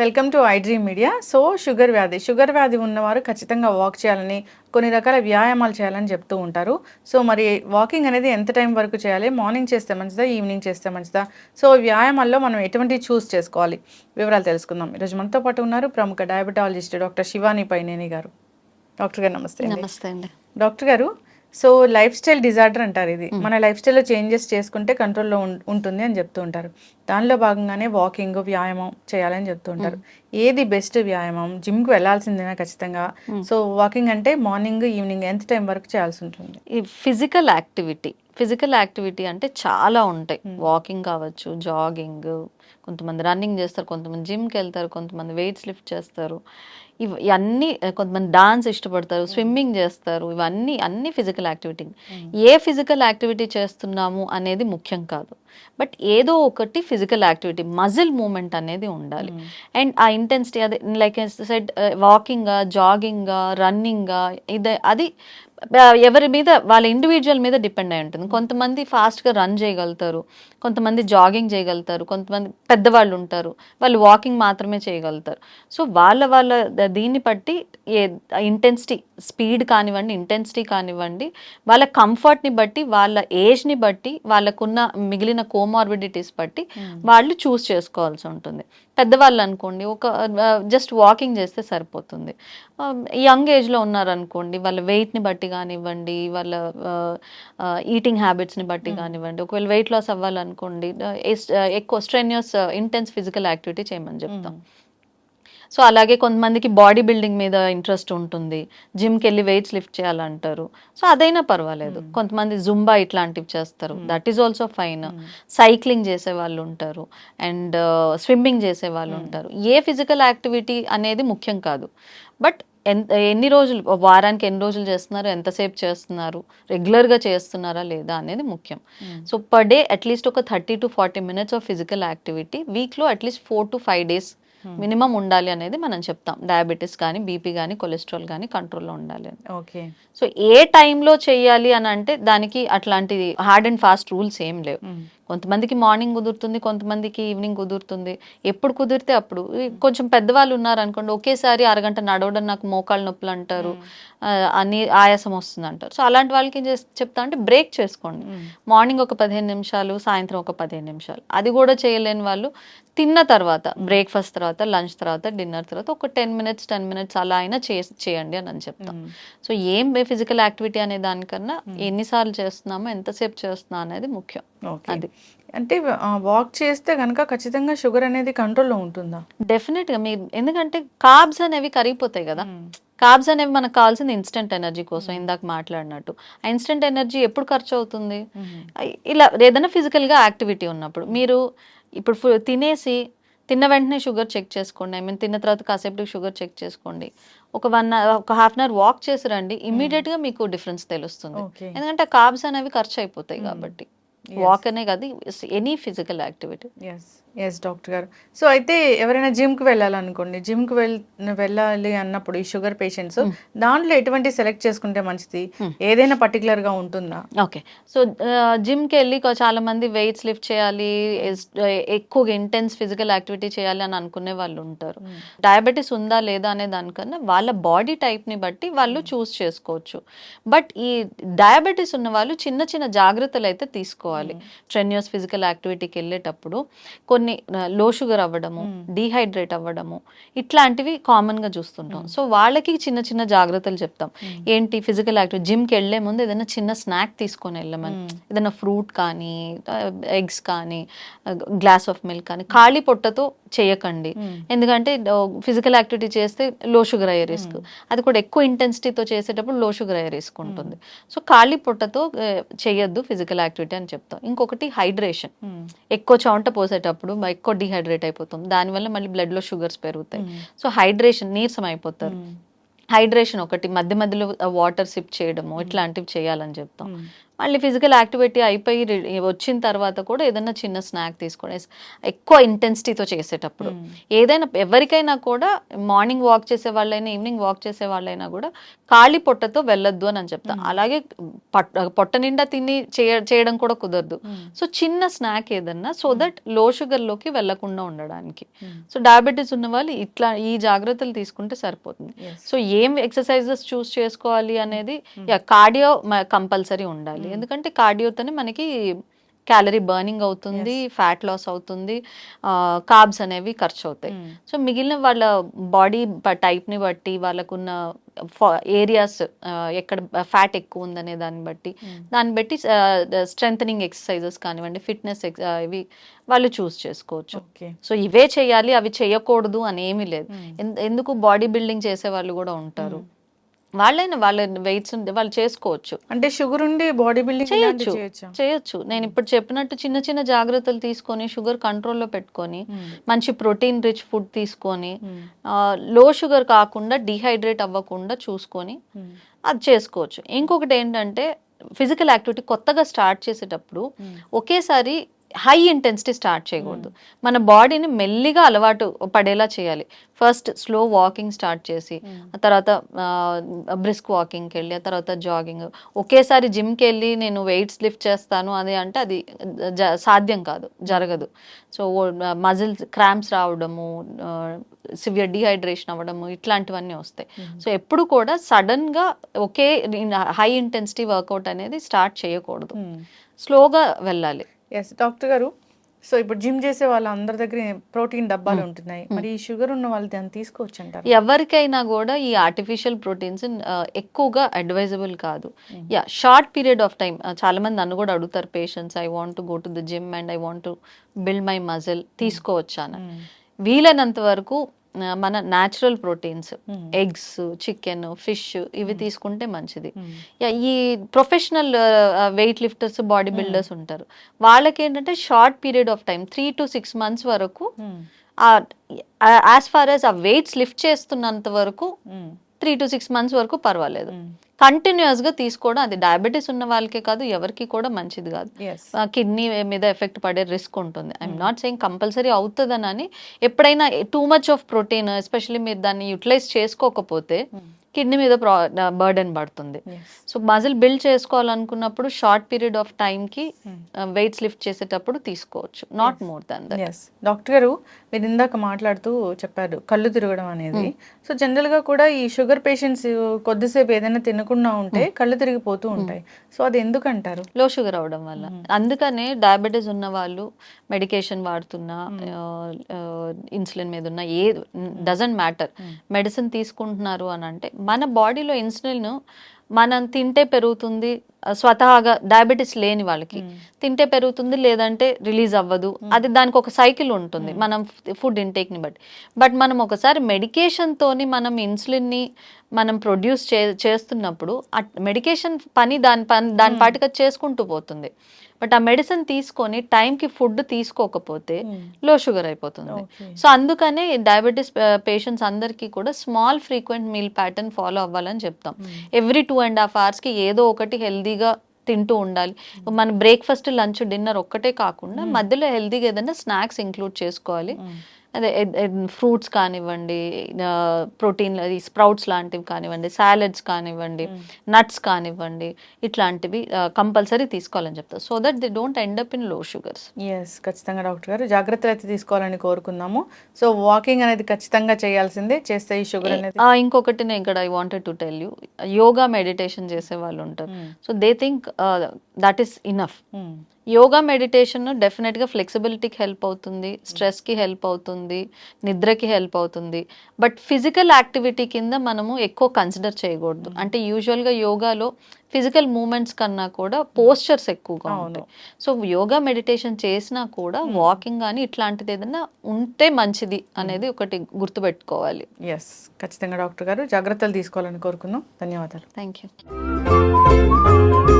Welcome to iDream media. So sugar వ్యాధి. Sugar వ్యాధి ఉన్నవారు ఖచ్చితంగా వాక్ చేయాలని కొన్ని రకాల వ్యాయామాలు చేయాలని చెప్తూ ఉంటారు. సో మరి వాకింగ్ అనేది ఎంత టైం వరకు చేయాలి? మార్నింగ్ చేస్తే మంచిదా? ఈవినింగ్ చేస్తే మంచిదా? సో వ్యాయామాల్లో మనం ఎటువంటి చూస్ చేసుకోవాలి? వివరాలు తెలుసుకుందాం. ఈరోజు మనతో పాటు ఉన్నారు ప్రముఖ డయాబెటాలజిస్ట్ డాక్టర్ శివాని పైనేని గారు. డాక్టర్ గారు నమస్తే. నమస్తే అండి. డాక్టర్ గారు సో లైఫ్ స్టైల్ డిజార్డర్ అంటారు ఇది. మన లైఫ్ స్టైల్లో చేంజెస్ చేసుకుంటే కంట్రోల్లో ఉంటుంది అని చెప్తూ ఉంటారు. దానిలో భాగంగానే వాకింగ్ వ్యాయామం చేయాలని చెప్తూ ఉంటారు. ఏది బెస్ట్ వ్యాయామం? జిమ్కి వెళ్ళాల్సిందేనా ఖచ్చితంగా. సో వాకింగ్ అంటే మార్నింగ్ ఈవినింగ్ ఎంత టైం వరకు చేయాల్సి ఉంటుంది? ఈ ఫిజికల్ యాక్టివిటీ ఫిజికల్ యాక్టివిటీ అంటే చాలా ఉంటాయి. వాకింగ్ కావచ్చు జాగింగ్ కొంతమంది రన్నింగ్ చేస్తారు కొంతమంది జిమ్కి వెళ్తారు కొంతమంది వెయిట్స్ లిఫ్ట్ చేస్తారు. ఇవన్నీ కొంతమంది డాన్స్ ఇష్టపడతారు స్విమ్మింగ్ చేస్తారు ఇవన్నీ అన్ని ఫిజికల్ యాక్టివిటీ. ఏ ఫిజికల్ యాక్టివిటీ చేస్తున్నాము అనేది ముఖ్యం కాదు. బట్ ఏదో ఒకటి ఫిజికల్ యాక్టివిటీ మజిల్ మూమెంట్ అనేది ఉండాలి. అండ్ ఆ ఇంటెన్సిటీ అదే like said walking jogging running ఇది అది ఎవరి మీద వాళ్ళ ఇండివిజువల్ మీద డిపెండ్ అయి ఉంటుంది. కొంతమంది ఫాస్ట్గా రన్ చేయగలుగుతారు. కొంతమంది జాగింగ్ చేయగలుగుతారు. కొంతమంది పెద్దవాళ్ళు ఉంటారు. వాళ్ళు వాకింగ్ మాత్రమే చేయగలుగుతారు. సో వాళ్ళ వాళ్ళ దీన్ని బట్టి ఏ ఇంటెన్సిటీ స్పీడ్ కానివ్వండి ఇంటెన్సిటీ కానివ్వండి వాళ్ళ కంఫర్ట్ని బట్టి వాళ్ళ ఏజ్ని బట్టి వాళ్ళకున్న మిగిలిన కోమార్బిడిటీస్ బట్టి వాళ్ళు చూస్ చేసుకోవాల్సి ఉంటుంది. పెద్దవాళ్ళు అనుకోండి ఒక జస్ట్ వాకింగ్ చేస్తే సరిపోతుంది. యంగ్ ఏజ్లో ఉన్నారనుకోండి వాళ్ళ వెయిట్ని బట్టి కానివ్వండి వాళ్ళ ఈటింగ్ హ్యాబిట్స్ని బట్టి కానివ్వండి ఒకవేళ వెయిట్ లాస్ అవ్వాలనుకోండి ఎక్కువ స్ట్రెన్యూస్ ఇంటెన్స్ ఫిజికల్ యాక్టివిటీ చేయమని చెప్తాం. సో అలాగే కొంతమందికి బాడీ బిల్డింగ్ మీద ఇంట్రెస్ట్ ఉంటుంది. జిమ్కి వెళ్ళి వెయిట్స్ లిఫ్ట్ చేయాలంటారు. సో అదైనా పర్వాలేదు. కొంతమంది జుంబా ఇట్లాంటివి చేస్తారు. That is also fine cycling చేసే వాళ్ళు ఉంటారు. అండ్ స్విమ్మింగ్ చేసే వాళ్ళు ఉంటారు. ఏ ఫిజికల్ యాక్టివిటీ అనేది ముఖ్యం కాదు. బట్ ఎంత ఎన్ని రోజులు వారానికి ఎన్ని రోజులు చేస్తున్నారు ఎంతసేపు చేస్తున్నారు రెగ్యులర్గా చేస్తున్నారా లేదా అనేది ముఖ్యం. So per day at least ఒక thirty to forty minutes of physical activity వీక్లో at least four to five days minimum ఉండాలి అనేది మనం చెప్తాం. డయాబెటీస్ కానీ బీపీ కానీ కొలెస్ట్రాల్ కానీ కంట్రోల్లో ఉండాలి అని. ఓకే. సో ఏ టైంలో చేయాలి అని అంటే దానికి అట్లాంటి హార్డ్ అండ్ ఫాస్ట్ రూల్స్ ఏం లేవు. కొంతమందికి మార్నింగ్ కుదురుతుంది కొంతమందికి ఈవినింగ్ కుదురుతుంది. ఎప్పుడు కుదిరితే అప్పుడు. కొంచెం పెద్దవాళ్ళు ఉన్నారు అనుకోండి ఒకేసారి అరగంట నడవడం నాకు మోకాళ్ళ నొప్పులు అంటారు అని ఆయాసం వస్తుంది అంటారు. సో అలాంటి వాళ్ళకి చెప్తా అంటే బ్రేక్ చేసుకోండి. మార్నింగ్ ఒక పదిహేను నిమిషాలు సాయంత్రం ఒక పదిహేను నిమిషాలు. అది కూడా చేయలేని వాళ్ళు తిన్న తర్వాత బ్రేక్ఫాస్ట్ తర్వాత లంచ్ తర్వాత డిన్నర్ తర్వాత ఒక టెన్ మినిట్స్ టెన్ మినిట్స్ అలా అయినా చే- చేయండి అని అని చెప్తాం. సో ఏం ఫిజికల్ యాక్టివిటీ అనే దానికన్నా ఎన్నిసార్లు చేస్తున్నామో ఎంతసేపు చేస్తున్నా అనేది ముఖ్యం. అది. అంటే వాక్ చేస్తే కనుక ఖచ్చితంగా షుగర్ అనేది కంట్రోల్లో ఉంటుందా? డెఫినెట్గా మీరు ఎందుకంటే కార్బ్స్ అనేవి కరిగిపోతాయి కదా. కార్బ్స్ అనేవి మనకు కావాల్సింది ఇన్స్టెంట్ ఎనర్జీ కోసం ఇందాక మాట్లాడినట్టు. ఆ ఇన్స్టెంట్ ఎనర్జీ ఎప్పుడు ఖర్చు అవుతుంది? ఇలా ఏదైనా physical గా యాక్టివిటీ ఉన్నప్పుడు మీరు ఇప్పుడు తినేసి తిన్న వెంటనే షుగర్ చెక్ చేసుకోండి. ఐ మీన్ తిన్న తర్వాత కాసేపు షుగర్ చెక్ చేసుకోండి. ఒక వన్ ఒక హాఫ్ అన్ అవర్ వాక్ చేసి రండి. ఇమీడియట్గా మీకు డిఫరెన్స్ తెలుస్తుంది. ఎందుకంటే కార్బ్స్ అనేవి ఖర్చు అయిపోతాయి కాబట్టి. వాక్ అనే కాదు any physical activity yes doctor గారు. సో అయితే ఎవరైనా జిమ్కి వెళ్ళాలనుకోండి జిమ్కి వెళ్ వెళ్ళాలి అన్నప్పుడు ఈ షుగర్ పేషెంట్స్ దాంట్లో ఎటువంటి సెలెక్ట్ చేసుకుంటే మంచిది? ఏదైనా particular గా ఉంటుందా? ఓకే సో జిమ్కి వెళ్ళి చాలా మంది వెయిట్స్ లిఫ్ట్ చేయాలి ఎక్కువగా ఇంటెన్స్ ఫిజికల్ యాక్టివిటీ చేయాలి అని అనుకునే వాళ్ళు ఉంటారు. డయాబెటీస్ ఉందా లేదా అనే దానికన్నా వాళ్ళ బాడీ ని బట్టి వాళ్ళు చూస్ చేసుకోవచ్చు. బట్ ఈ డయాబెటీస్ ఉన్న వాళ్ళు చిన్న చిన్న జాగ్రత్తలు అయితే తీసుకోవాలి. ట్రెన్యూస్ ఫిజికల్ యాక్టివిటీకి వెళ్ళేటప్పుడు. కొన్ని లో షుగర్ అవ్వడము డీహైడ్రేట్ అవ్వడము ఇట్లాంటివి కామన్గా చూస్తుంటాం. సో వాళ్ళకి చిన్న చిన్న జాగ్రత్తలు చెప్తాం. ఏంటి ఫిజికల్ యాక్టివిటీ జిమ్కి వెళ్ళే ముందు ఏదైనా చిన్న స్నాక్ తీసుకొని వెళ్ళమని. ఏదైనా ఫ్రూట్ కానీ ఎగ్స్ కానీ గ్లాస్ ఆఫ్ మిల్క్ కానీ ఖాళీ పొట్టతో చేయకండి. ఎందుకంటే ఫిజికల్ యాక్టివిటీ చేస్తే లో షుగర్ అయ్యే రిస్క్ అది కూడా ఎక్కువ ఇంటెన్సిటీతో చేసేటప్పుడు లో షుగర్ అయ్యే రిస్క్ ఉంటుంది. సో ఖాళీ పొట్టతో చేయొద్దు ఫిజికల్ యాక్టివిటీ అని చెప్తాం. ఇంకొకటి హైడ్రేషన్ ఎక్కువ చెమట పోసేటప్పుడు మ- ఎక్కువ డిహైడ్రేట్ అయిపోతాం. దానివల్ల మళ్ళీ blood లో షుగర్స్ పెరుగుతాయి. సో హైడ్రేషన్ నీరసం అయిపోతారు. హైడ్రేషన్ ఒకటి మధ్య మధ్యలో వాటర్ సిప్ చేయడము ఇట్లాంటివి చేయాలని చెప్తాం. మళ్ళీ ఫిజికల్ యాక్టివిటీ అయిపోయి వచ్చిన తర్వాత కూడా ఏదైనా చిన్న స్నాక్ తీసుకోవడం ఎక్కువ ఇంటెన్సిటీతో చేసేటప్పుడు. ఏదైనా ఎవరికైనా కూడా మార్నింగ్ వాక్ చేసే వాళ్ళైనా ఈవినింగ్ వాక్ చేసే వాళ్ళైనా కూడా ఖాళీ పొట్టతో వెళ్ళొద్దు అని అని చెప్తా. అలాగే పట్- పొట్ట నిండా తిని చేయ- చేయడం కూడా కుదరదు. సో చిన్న స్నాక్ ఏదన్నా సో దట్లో షుగర్లోకి వెళ్ళకుండా ఉండడానికి. సో డయాబెటీస్ ఉన్న వాళ్ళు ఇట్లా ఈ జాగ్రత్తలు తీసుకుంటే సరిపోతుంది. సో ఏం ఎక్సర్సైజెస్ చూస్ చేసుకోవాలి అనేది కార్డియో కంపల్సరీ ఉండాలి. ఎందుకంటే కార్డియోతోనే మనకి క్యాలరీ బర్నింగ్ అవుతుంది ఫ్యాట్ లాస్ అవుతుంది కార్బ్స్ అనేవి ఖర్చు అవుతాయి సో మిగిలిన వాళ్ళ బాడీ టైప్ని బట్టి వాళ్ళకున్న ఏరియాస్ ఎక్కడ ఫ్యాట్ ఎక్కువ ఉందనే దాన్ని బట్టి దాన్ని బట్టి స్ట్రెంగ్ ఎక్సర్సైజెస్ కానివ్వండి ఫిట్నెస్ ఇవి వాళ్ళు చూస్ చేసుకోవచ్చు. సో ఇవే చేయాలి అవి చేయకూడదు అని ఏమీ లేదు. ఎందు- ఎందుకు బాడీ బిల్డింగ్ చేసే వాళ్ళు కూడా ఉంటారు. వాళ్ళైనా వాళ్ళ వెయిట్స్ వాళ్ళు చేసుకోవచ్చు. అంటే షుగర్ ఉండి బాడీ బిల్డింగ్ చేయొచ్చు. చేయొచ్చా? చేయొచ్చు. నేను ఇప్పుడు చెప్పినట్టు చిన్న చిన్న జాగ్రత్తలు తీసుకొని షుగర్ కంట్రోల్లో పెట్టుకొని మంచి ప్రోటీన్ రిచ్ ఫుడ్ తీసుకొని లో షుగర్ కాకుండా డిహైడ్రేట్ అవ్వకుండా చూసుకొని అది చేసుకోవచ్చు. ఇంకొకటి ఏంటంటే ఫిజికల్ యాక్టివిటీ కొత్తగా స్టార్ట్ చేసేటప్పుడు ఒకేసారి హై ఇంటెన్సిటీ స్టార్ట్ చేయకూడదు. మన బాడీని మెల్లిగా అలవాటు పడేలా చేయాలి. ఫస్ట్ స్లో వాకింగ్ స్టార్ట్ చేసి ఆ తర్వాత బ్రిస్క్ వాకింగ్కి వెళ్ళి ఆ తర్వాత జాగింగ్. ఒకేసారి జిమ్కి వెళ్ళి నేను వెయిట్స్ లిఫ్ట్ చేస్తాను అది అంటే అది సాధ్యం కాదు జరగదు. సో మజిల్స్ క్రాంప్స్ రావడము సివియర్ డిహైడ్రేషన్ అవ్వడము ఇట్లాంటివన్నీ వస్తాయి. సో ఎప్పుడు కూడా సడన్గా ఒకే హై ఇంటెన్సిటీ వర్కౌట్ అనేది స్టార్ట్ చేయకూడదు. స్లోగా వెళ్ళాలి. ఎస్ డాక్టర్ గారు సో ఇప్పుడు జిమ్ చేసే వాళ్ళ అందరి దగ్గర ప్రోటీన్ డబ్బాలు ఉంటున్నాయి. మరి ఈ షుగర్ ఉన్న వాళ్ళు దాన్ని తీసుకోవచ్చు అంటారు ఎవరికైనా కూడా ఈ ఆర్టిఫిషియల్ ప్రోటీన్స్ ఎక్కువగా అడ్వైజబుల్ కాదు. Yeah short period of time చాలా మంది నన్ను కూడా అడుగుతారు patients I want go to the gym and I want to build my muscle తీసుకోవచ్చాను వీలైనంత వరకు మన natural proteins eggs chicken fish ఇవి తీసుకుంటే మంచిది. యా, ఈ professional weight lifters body builders ఉంటారు. వాళ్ళకి ఏంటంటే short period of time three to six months వరకు యాజ్ ఫార్ యాజ్ ఆ వెయిట్స్ లిఫ్ట్ చేస్తున్నంత వరకు త్రీ టు సిక్స్ మంత్స్ వరకు పర్వాలేదు. కంటిన్యూస్గా తీసుకోవడం అది డయాబెటీస్ ఉన్న వాళ్ళకే కాదు ఎవరికి కూడా మంచిది కాదు. కిడ్నీ మీద ఎఫెక్ట్ పడే రిస్క్ ఉంటుంది. ఐఎమ్ నాట్ సెయింగ్ కంపల్సరీ అవుతుందని అని ఎప్పుడైనా too much of protein especially మీరు దాన్ని యూటిలైజ్ చేసుకోకపోతే కిడ్నీ మీద బర్డెన్ పడుతుంది. సో మజిల్ బిల్డ్ చేసుకోవాలనుకున్నప్పుడు షార్ట్ పీరియడ్ ఆఫ్కి వెయిట్స్ లిఫ్ట్ చేసేటప్పుడు తీసుకోవచ్చు. Not more than that doctor గారు మీరు ఇందాక మాట్లాడుతూ చెప్పారు కళ్ళు తిరగడం అనేది. సో జనరల్గా కూడా ఈ షుగర్ పేషెంట్స్ కొద్దిసేపు ఏదైనా తినకుండా ఉంటే కళ్ళు తిరిగిపోతూ ఉంటాయి. సో అది ఎందుకు అంటారు లో షుగర్ అవడం వల్ల అందుకనే డయాబెటీస్ ఉన్న వాళ్ళు మెడికేషన్ వాడుతున్నా ఇన్సులిన్ మీద ఉన్న ఏ డజంట్ మ్యాటర్ మెడిసిన్ తీసుకుంటున్నారు అని అంటే మన బాడీలో ఇన్సులిన్ మనం తింటే పెరుగుతుంది స్వతహాగా డయాబెటీస్ లేని వాళ్ళకి తింటే పెరుగుతుంది లేదంటే రిలీజ్ అవ్వదు. అది దానికి ఒక సైకిల్ ఉంటుంది మనం ఫుడ్ ఇంటేక్ని బట్టి. బట్ మనం ఒకసారి మెడికేషన్ తోని మనం ఇన్సులిన్ని మనం ప్రొడ్యూస్ చే చేస్తున్నప్పుడు మెడికేషన్ పని దాని పని దాని పాటిగా చేసుకుంటూ పోతుంది. బట్ ఆ మెడిసిన్ తీసుకొని టైంకి ఫుడ్ తీసుకోకపోతే లో షుగర్ అయిపోతుంది. సో అందుకనే డయాబెటీస్ పేషెంట్స్ అందరికీ కూడా small frequent meal pattern follow అవ్వాలని చెప్తాం. ఎవ్రీ టూ అండ్ హాఫ్ అవర్స్కి ఏదో ఒకటి హెల్దీగా తింటూ ఉండాలి. మన బ్రేక్ఫాస్ట్ లంచ్ డిన్నర్ ఒక్కటే కాకుండా మధ్యలో హెల్దీగా ఏదైనా స్నాక్స్ ఇంక్లూడ్ చేసుకోవాలి. అదే ఫ్రూట్స్ కానివ్వండి ప్రోటీన్ స్ప్రౌట్స్ లాంటివి కానివ్వండి సాలెడ్స్ కానివ్వండి నట్స్ కానివ్వండి ఇట్లాంటివి కంపల్సరీ తీసుకోవాలని చెప్తారు. So that they don't end up ఇన్లో sugars yes ఖచ్చితంగా డాక్టర్ గారు. జాగ్రత్తలు అయితే తీసుకోవాలని కోరుకుందాము. సో వాకింగ్ అనేది ఖచ్చితంగా చేయాల్సిందే చేస్తే ఈ షుగర్ అనేది ఇంకొకటి నేను ఇక్కడ I wanted to tell you yoga meditation చేసే వాళ్ళు ఉంటారు. So they think that is enough. Yoga meditation డెఫినెట్గా ఫ్లెక్సిబిలిటీకి హెల్ప్ అవుతుంది స్ట్రెస్కి హెల్ప్ అవుతుంది నిద్రకి హెల్ప్ అవుతుంది. బట్ ఫిజికల్ యాక్టివిటీ కింద మనము ఎక్కువ కన్సిడర్ చేయకూడదు. అంటే యూజువల్గా యోగాలో ఫిజికల్ మూమెంట్స్ కన్నా కూడా పోస్చర్స్ ఎక్కువగా ఉంటాయి. సో యోగా మెడిటేషన్ చేసినా కూడా వాకింగ్ కానీ ఇట్లాంటిది ఏదైనా ఉంటే మంచిది అనేది ఒకటి గుర్తుపెట్టుకోవాలి. ఎస్ ఖచ్చితంగా డాక్టర్ గారు జాగ్రత్తలు తీసుకోవాలని కోరుకుందాం. ధన్యవాదాలు. Thank you